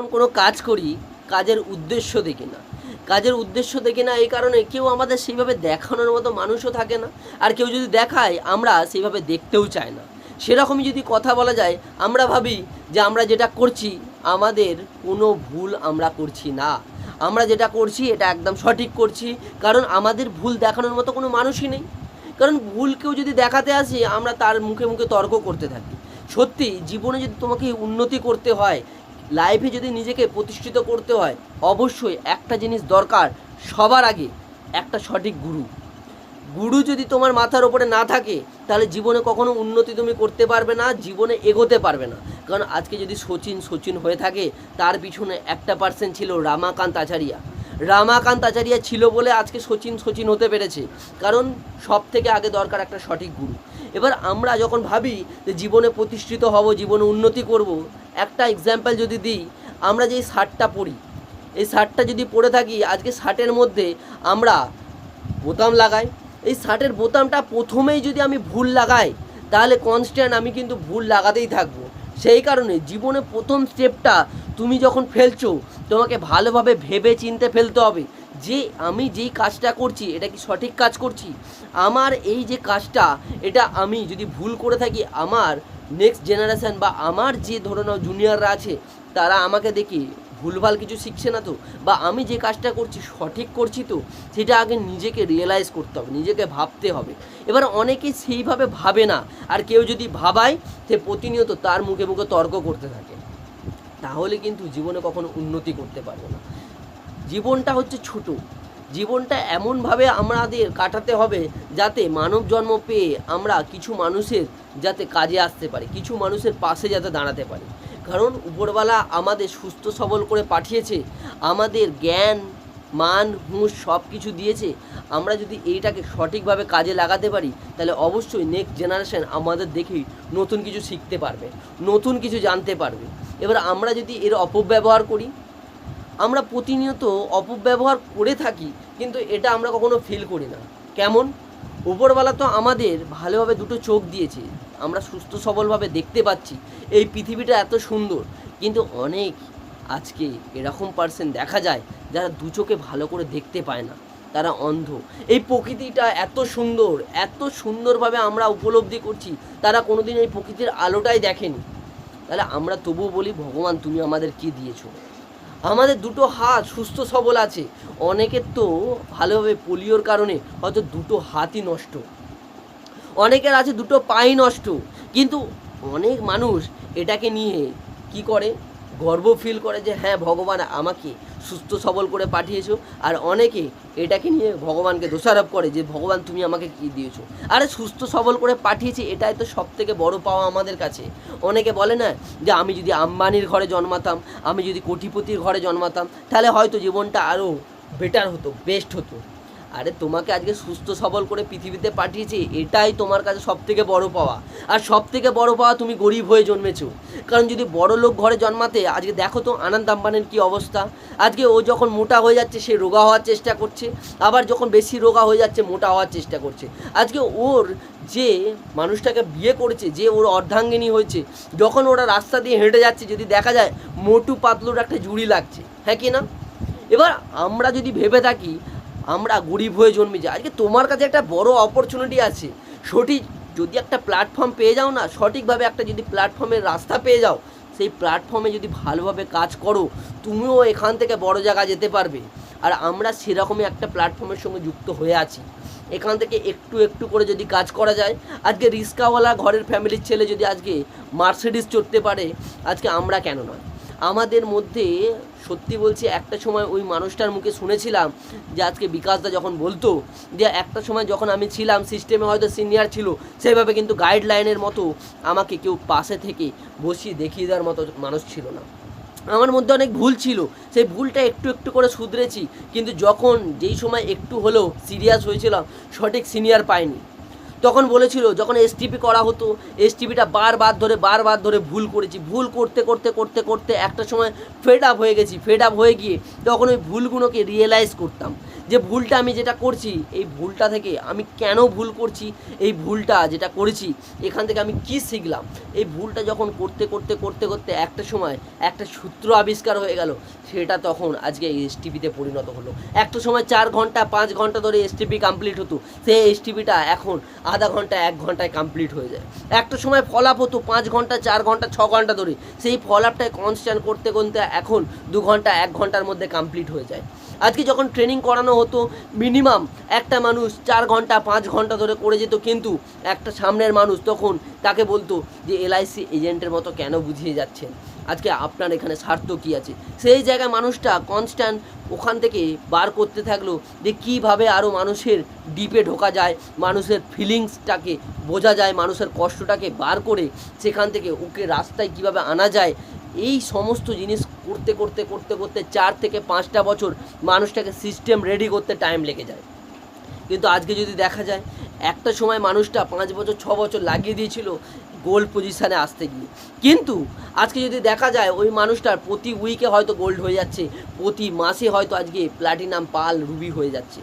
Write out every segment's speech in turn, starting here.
যখন কোনো কাজ করি, কাজের উদ্দেশ্য দেখি না। কাজের উদ্দেশ্য দেখি না, এই কারণে কেউ আমাদের সেইভাবে দেখানোর মতো মানুষও থাকে না। আর কেউ যদি দেখায়, আমরা সেইভাবে দেখতেও চাই না। সেরকমই যদি কথা বলা যায়, আমরা ভাবি যে আমরা যেটা করছি, আমাদের কোনো ভুল আমরা করছি না। আমরা যেটা করছি, এটা একদম সঠিক করছি। কারণ আমাদের ভুল দেখানোর মতো কোনো মানুষই নেই। কারণ ভুল কেউ যদি দেখাতে আসে, আমরা তার মুখে মুখে তর্ক করতে থাকি। সত্যি, জীবনে যদি তোমাকে উন্নতি করতে হয় লাইফে যদি নিজেকে প্রতিষ্ঠিত করতে হয়, অবশ্যই একটা জিনিস দরকার, সবার আগে একটা সঠিক গুরু। গুরু যদি তোমার মাথার ওপরে না থাকে, তাহলে জীবনে কখনো উন্নতি তুমি করতে পারবে না, জীবনে এগোতে পারবে না। কারণ আজকে যদি সচিন সচিন হয়ে থাকে, তার পিছনে একটা পার্সেন্ট ছিল রামাকান্ত আচারিয়া। রামাকান্ত আচারিয়া ছিল বলে আজকে সচিন সচিন হতে পেরেছে। কারণ সব থেকে আগে দরকার একটা সঠিক গুরু। এবার আমরা যখন ভাবি যে জীবনে প্রতিষ্ঠিত হব, জীবনে উন্নতি করব একটা এক্সাম্পল যদি দিই, আমরা যেই শার্টটা পরি এই শার্টটা যদি পরে থাকি, আজকে শার্টের মধ্যে আমরা বোতাম লাগাই। এই শার্টের বোতামটা প্রথমেই যদি আমি ভুল লাগাই, তাহলে কনস্ট্যান্ট আমি কিন্তু ভুল লাগাতেই থাকব। সেই কারণে জীবনে প্রথম স্টেপটা তুমি যখন ফেলছো, তোমাকে ভালোভাবে ভেবে চিনতে ফেলতে হবে যে আমি যেই কাজটা করছি, এটা কি সঠিক কাজ করছি? আমার এই যে কাজটা, এটা আমি যদি ভুল করে থাকি, আমার নেক্সট জেনারেশান বা আমার যে ধরে নাও জুনিয়ররা আছে, তারা আমাকে দেখি ভুলভাল কিছু শিখছে না তো, বা আমি যে কাজটা করছি সঠিক করছি তো, সেটা আগে নিজেকে রিয়েলাইজ করতে হবে, নিজেকে ভাবতে হবে। এবার অনেকে সেইভাবে ভাবে না, আর কেউ যদি ভাবায়, সে প্রতিনিয়ত তার মুখে মুখে তর্ক করতে থাকে। তাহলে কিন্তু জীবনে কখনো উন্নতি করতে পারবে না। জীবনটা হচ্ছে ছোট। জীবনটা এমনভাবে আমাদের কাটাতে হবে যাতে মানব জন্ম পেয়ে আমরা কিছু মানুষের যাতে কাজে আসতে পারি, কিছু মানুষের পাশে যাতে দাঁড়াতে পারি। কারণ উপরওয়ালা আমাদের সুস্থ সবল করে পাঠিয়েছে, আমাদের জ্ঞান, মান, হুঁশ সব কিছু দিয়েছে। আমরা যদি এইটাকে সঠিকভাবে কাজে লাগাতে পারি, তাহলে অবশ্যই নেক্সট জেনারেশান আমাদের দেখেই নতুন কিছু শিখতে পারবে, নতুন কিছু জানতে পারবে। এবার আমরা যদি এর অপব্যবহার করি আমরা প্রতিনিয়ত অপব্যবহার করে থাকি, কিন্তু এটা আমরা কখনো ফিল করি না। কেমন? উপরওয়ালা তো আমাদের ভালোভাবে দুটো চোখ দিয়েছে। আমরা সুস্থ সবলভাবে দেখতে পাচ্ছি। এই পৃথিবীটা এত সুন্দর। কিন্তু অনেক আজকে এরকম পার্সেন্ট দেখা যায়, যারা দু চোখে ভালো করে দেখতে পায় না। তারা অন্ধ। এই প্রকৃতিটা এত সুন্দর, এত সুন্দরভাবে আমরা উপলব্ধি করছি, তারা কোনোদিন এই প্রকৃতির আলোটাই দেখেনি। তাহলে আমরা তবুও বলি, ভগবান, তুমি আমাদের কি দিয়েছ? আমাদের দুটো হাত সুস্থ সবল আছে। অনেকের তো ভালোভাবে পোলিওর কারণে হয়তো দুটো হাতই নষ্ট। অনেকের আছে দুটো পাই নষ্ট। কিন্তু অনেক মানুষ এটাকে নিয়ে কি করে? গর্ব ফিল করে যে হ্যাঁ ভগবান আমাকে সুস্থ সবল করে পাঠিয়েছো আর অনেকে এটাকে নিয়ে ভগবানকে দোষারোপ করে যে, ভগবান, তুমি আমাকে কি দিয়েছ? আরে, সুস্থ সবল করে পাঠিয়েছি, এটাই তো সব থেকে বড় পাওয়া আমাদের কাছে। অনেকে বলে না যে, আমি যদি আম্বানির ঘরে জন্মাতাম, আমি যদি কোটিপতির ঘরে জন্মাতাম, তাহলে হয়তো জীবনটা আরও বেটার হতো বেস্ট হতো। আরে তোমাকে আজকে সুস্থ সবল করে পৃথিবীতে পাঠিয়েছে, এটাই তোমার কাছে সব থেকে বড় পাওয়া। আর সব থেকে বড় পাওয়া তুমি গরিব হয়ে জন্মেছো। কারণ যদি বড় লোক ঘরে জন্মাতে, আজকে দেখো তো আনন্দ আম্বানির কী অবস্থা। আজকে ও যখন মোটা হয়ে যাচ্ছে, সে রোগা হওয়ার চেষ্টা করছে। আবার যখন বেশি রোগা হয়ে যাচ্ছে, মোটা হওয়ার চেষ্টা করছে। আজকে ওর যে মানুষটাকে বিয়ে করেছে, যে ওর অর্ধাঙ্গিনী হয়েছে, যখন ওরা রাস্তা দিয়ে হেঁটে যাচ্ছে, যদি দেখা যায়, মোটু পাতলুর একটা জুড়ি লাগছে। হ্যাঁ কি না? এবার আমরা যদি ভেবে থাকি আমরা গরিব হয়ে জন্মেছি আজকে তোমার কাছে একটা বড় অপরচুনিটি আছে। সঠিক যদি একটা প্ল্যাটফর্ম পেয়ে যাও না, সঠিকভাবে একটা যদি প্ল্যাটফর্মের রাস্তা পেয়ে যাও, সেই প্ল্যাটফর্মে যদি ভালোভাবে কাজ করো, তুমিও এখান থেকে বড় জায়গা যেতে পারবে। আর আমরা সেরকমই একটা প্ল্যাটফর্মের সঙ্গে যুক্ত হয়ে আছি। এখান থেকে একটু একটু করে যদি কাজ করা যায়, আজকে রিস্কাওয়ালা ঘরের ফ্যামিলির ছেলে যদি আজকে মার্সিডিস চড়তে পারে, আজকে আমরা কেন নয়? আমাদের মধ্যে সত্যি বলছি, একটা সময় ওই মানুষটার মুখে শুনেছিলাম যে আজকে বিকাশদা যখন বলতো যে একটা সময় যখন আমি ছিলাম সিস্টেমে হয়তো সিনিয়র ছিল, সেভাবে কিন্তু গাইডলাইনের মতো আমাকে কেউ পাশে থেকে বসিয়ে দেখিয়ে দেওয়ার মতো মানুষ ছিল না। আমার মধ্যে অনেক ভুল ছিল, সেই ভুলটা একটু একটু করে শুধরেছি, কিন্তু যখন যেই সময় একটু হলেও সিরিয়াস হয়েছিলাম, সঠিক সিনিয়র পাইনি। তখন বলেছিল, যখন এসটিপি করা হতো এসটিপিটা বারবার ধরে বারবার ধরে ভুল করেছি। ভুল করতে করতে করতে করতে একটা সময় ফেড আপ হয়ে গেছি। ফেড আপ হয়ে গিয়ে তখন ওই ভুলগুলোকে রিয়েলাইজ করতাম। যে ভুলটা আমি যেটা করছি, এই ভুলটা থেকে আমি কেন ভুল করছি, এই ভুলটা যেটা করেছি, এখান থেকে আমি কি শিখলাম? এই ভুলটা যখন করতে করতে করতে করতে একটা সময় একটা সূত্র আবিষ্কার হয়ে গেল, সেটা তখন আজকে এস টিভিতে পরিণত হলো। একটা সময় চার ঘণ্টা, পাঁচ ঘণ্টা ধরে এস টিভি কমপ্লিট হতো সেই এসটিপিটা এখন আধা ঘণ্টা, এক ঘন্টায় কমপ্লিট হয়ে যায়। একটা সময় ফলাপ হতো, পাঁচ ঘণ্টা, চার ঘণ্টা, ছ ঘণ্টা ধরে, সেই ফলাপটায় কনস্ট্যান্ট করতে করতে এখন দু ঘণ্টা, এক ঘণ্টার মধ্যে কমপ্লিট হয়ে যায়। আজকে যখন ট্রেনিং করানো হতো মিনিমাম একটা মানুষ চার ঘণ্টা, পাঁচ ঘণ্টা ধরে করে যেত, কিন্তু একটা সামনের মানুষ তখন তাকে বলতো যে এলআইসি এজেন্টের মতো কেন বুঝিয়ে যাচ্ছেন? আজকে আপনার এখানে স্বার্থ কী আছে? সেই জায়গায় মানুষটা কনস্ট্যান্ট ওখান থেকে বার করতে থাকল যে, কীভাবে আরও মানুষের ডিপে ঢোকা যায়, মানুষের ফিলিংসটাকে বোঝা যায়, মানুষের কষ্টটাকে বার করে সেখান থেকে ওকে রাস্তায় কীভাবে আনা যায় এই সমস্ত জিনিস করতে করতে করতে করতে চার থেকে পাঁচটা বছর মানুষটাকে সিস্টেম রেডি করতে টাইম লেগে যায়। কিন্তু আজকে যদি দেখা যায়, একটা সময় মানুষটা পাঁচ বছর, ছ বছর লাগিয়ে দিয়েছিল গোল্ড পজিশানে আসতে গিয়ে। কিন্তু আজকে যদি দেখা যায়, ওই মানুষটার প্রতি উইকে হয়তো গোল্ড হয়ে যাচ্ছে, প্রতি মাসে হয়তো আজকে প্ল্যাটিনাম পাল রুবি হয়ে যাচ্ছে।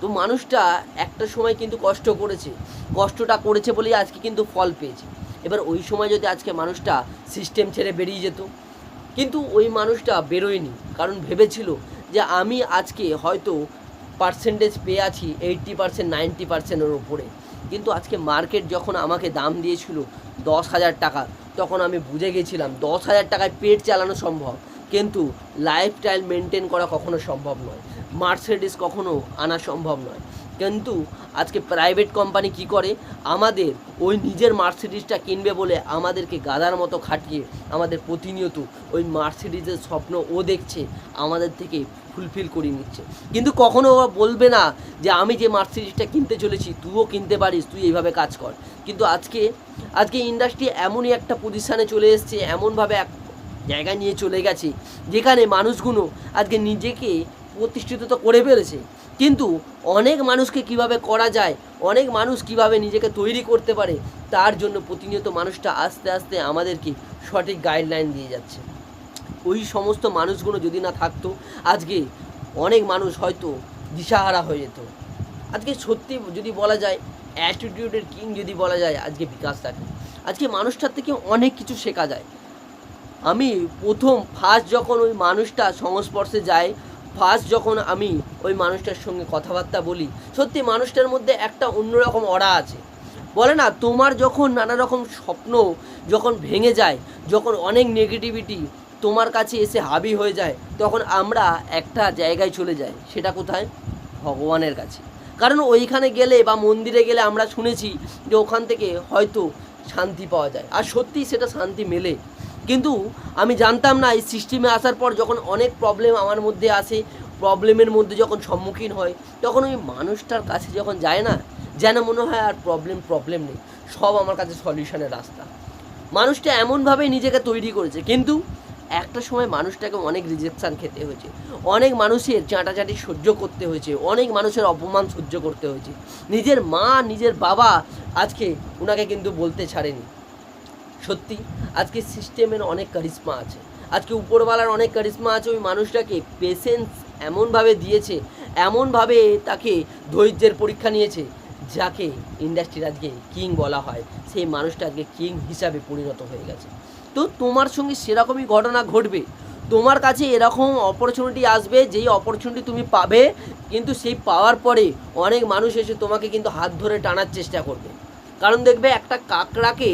তো মানুষটা একটা সময় কিন্তু কষ্ট করেছে। কষ্টটা করেছে বলেই আজকে কিন্তু ফল পেয়েছে। এবার ওই সময় যদি আজকে মানুষটা সিস্টেম ছেড়ে বেরিয়ে যেত, কিন্তু ওই মানুষটা বেরোয়নি। কারণ ভেবেছিল যে আমি আজকে হয়তো পার্সেন্টেজ পেয়ে আছি এইট্টি পার্সেন্ট নাইনটি পার্সেন্টের ওপরে কিন্তু আজকে মার্কেট যখন আমাকে দাম দিয়েছিল দশ হাজার টাকা, তখন আমি বুঝে গেছিলাম দশ হাজার টাকায় পেট চালানো সম্ভব, কিন্তু লাইফস্টাইল মেনটেন করা কখনো সম্ভব নয়। মার্সিডিস কখনো আনা সম্ভব নয়। কিন্তু আজকে প্রাইভেট কোম্পানি কি করে? আমাদের ওই নিজের মার্সিডিসটা কিনবে বলে আমাদেরকে গাদার মতো খাটিয়ে আমাদের প্রতিনিয়ত ওই মার্সিডিসের স্বপ্ন ও দেখছে, আমাদের থেকে ফুলফিল করিয়ে নিচ্ছে। কিন্তু কখনো বলবে না যে আমি যে মার্সিডিসটা কিনতে চলেছি, তুইও কিনতে পারিস, তুই এইভাবে কাজ কর। কিন্তু আজকে আজকে ইন্ডাস্ট্রি এমনই একটা পজিশানে চলে এসছে, এমনভাবে এক জায়গায় নিয়ে চলে গেছে, যেখানে মানুষগুলো আজকে নিজেকে প্রতিষ্ঠিত তো করে ফেলেছে কিন্তু অনেক মানুষকে কীভাবে করা যায়, অনেক মানুষ কীভাবে নিজেকে তৈরি করতে পারে, তার জন্য প্রতিনিয়ত মানুষটা আস্তে আস্তে আমাদেরকে সঠিক গাইডলাইন দিয়ে যাচ্ছে। ওই সমস্ত মানুষগুলো যদি না থাকতো, আজকে অনেক মানুষ হয়তো দিশাহারা হয়ে যেত। আজকে সত্যি যদি বলা যায় অ্যাটিটিউডের কিং যদি বলা যায়, আজকে বিকাশ থাকে। আজকে মানুষটার থেকে অনেক কিছু শেখা যায়। আমি প্রথম ফার্স্ট যখন ওই মানুষটা সংস্পর্শে যায় ফার্স্ট যখন আমি ওই মানুষটার সঙ্গে কথাবার্তা বলি, সত্যি মানুষটার মধ্যে একটা অন্যরকম অড়া আছে। বলে না, তোমার যখন নানা রকম স্বপ্ন যখন ভেঙে যায়, যখন অনেক নেগেটিভিটি তোমার কাছে এসে হাবি হয়ে যায়, তখন আমরা একটা জায়গায় চলে যাই, সেটা কোথায়? ভগবানের কাছে। কারণ ওইখানে গেলে বা মন্দিরে গেলে আমরা শুনেছি যে ওখান থেকে হয়তো শান্তি পাওয়া যায়। আর সত্যিই সেটা শান্তি মেলে। কিন্তু আমি জানতাম না এই সিস্টেমে আসার পর যখন অনেক প্রবলেম আমার মধ্যে আসে প্রবলেমের মধ্যে যখন সম্মুখীন হয়, তখন ওই মানুষটার কাছে যখন যায় না, যেন মনে হয় আর প্রবলেম প্রবলেম নেই। সব আমার কাছে সলিউশনের রাস্তা। মানুষটা এমনভাবেই নিজেকে তৈরি করেছে, কিন্তু একটা সময় মানুষটাকে অনেক রিজেকশান খেতে হয়েছে। অনেক মানুষের চাঁটাচাঁটি সহ্য করতে হয়েছে, অনেক মানুষের অপমান সহ্য করতে হয়েছে। নিজের মা, নিজের বাবা আজকে ওনাকে কিন্তু বলতে ছাড়েনি। সত্যি, আজকে সিস্টেমের অনেক কারিশ্মা আছে। আজকে উপরওয়ালার অনেক কারিশ্মা আছে, ওই মানুষটাকে পেশেন্স এমনভাবে দিয়েছে, এমনভাবে তাকে ধৈর্যের পরীক্ষা নিয়েছে, যাকে ইন্ডাস্ট্রির আজকে কিং বলা হয়। সেই মানুষটা কিং হিসাবে পরিণত হয়ে গেছে। তো তোমার সঙ্গে সেরকমই ঘটনা ঘটবে। তোমার কাছে এরকম অপরচুনিটি আসবে, যেই অপরচুনিটি তুমি পাবে, কিন্তু সেই পাওয়ার পরে অনেক মানুষ এসে তোমাকে কিন্তু হাত ধরে টানার চেষ্টা করবে। কারণ দেখবে একটা কাঁকড়াকে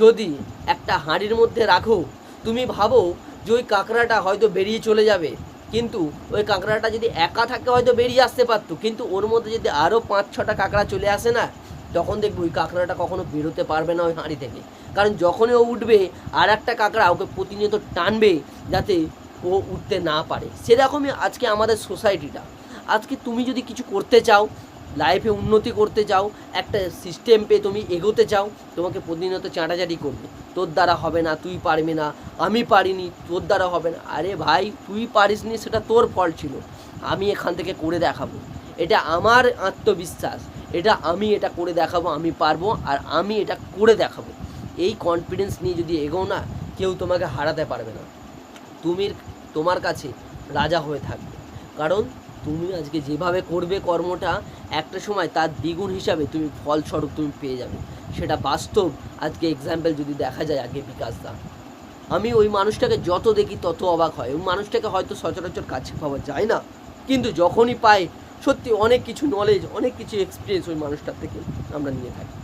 যদি একটা হাঁড়ির মধ্যে রাখো, তুমি ভাবো যে ওই কাঁকড়াটা হয়তো বেরিয়ে চলে যাবে। কিন্তু ওই কাঁকড়াটা যদি একা থাকে হয়তো বেরিয়ে আসতে পারতো। কিন্তু ওর মধ্যে যদি আরও পাঁচ ছটা কাঁকড়া চলে আসে না, তখন দেখবে ওই কাঁকড়াটা কখনো বেরোতে পারবে না ওই হাঁড়ি থেকে। কারণ যখনই ও উঠবে, আর একটা কাঁকড়া ওকে প্রতিনিয়ত টানবে যাতে ও উঠতে না পারে। সেরকমই আজকে আমাদের সোসাইটিটা আজকে তুমি যদি কিছু করতে চাও লাইফে উন্নতি করতে চাও একটা সিস্টেম পেয়ে তুমি এগোতে চাও তোমাকে প্রতিনিয়ত চাঁটাচাটি করবে। তোর দ্বারা হবে না, তুই পারবি না, আমি পারিনি, তোর দ্বারা হবে না। আরে ভাই, তুই পারিসনি সেটা তোর ফল ছিল। আমি এখান থেকে করে দেখাবো। এটা আমার আত্মবিশ্বাস। এটা আমি এটা করে দেখাবো, আমি পারব, আর আমি এটা করে দেখাবো। এই কনফিডেন্স নিয়ে যদি এগোও না, কেউ তোমাকে হারাতে পারবে না। তুমি তোমার কাছে রাজা হয়ে থাকবে। কারণ তুমি আজকে যেভাবে করবে কর্মটা, একটা সময় তার দ্বিগুণ হিসাবে তুমি ফলস্বরূপ তুমি পেয়ে যাবে। সেটা বাস্তব। আজকে এক্সাম্পল যদি দেখা যায় আগে বিকাশ দা। আমি ওই মানুষটাকে যত দেখি তত অবাক হয়। ওই মানুষটাকে হয়তো সচরাচর কাছে পাওয়া যায় না। কিন্তু যখনই পাই, সত্যি অনেক কিছু নলেজ অনেক কিছু এক্সপিরিয়েন্স ওই মানুষটার থেকে আমরা নিয়ে থাকি।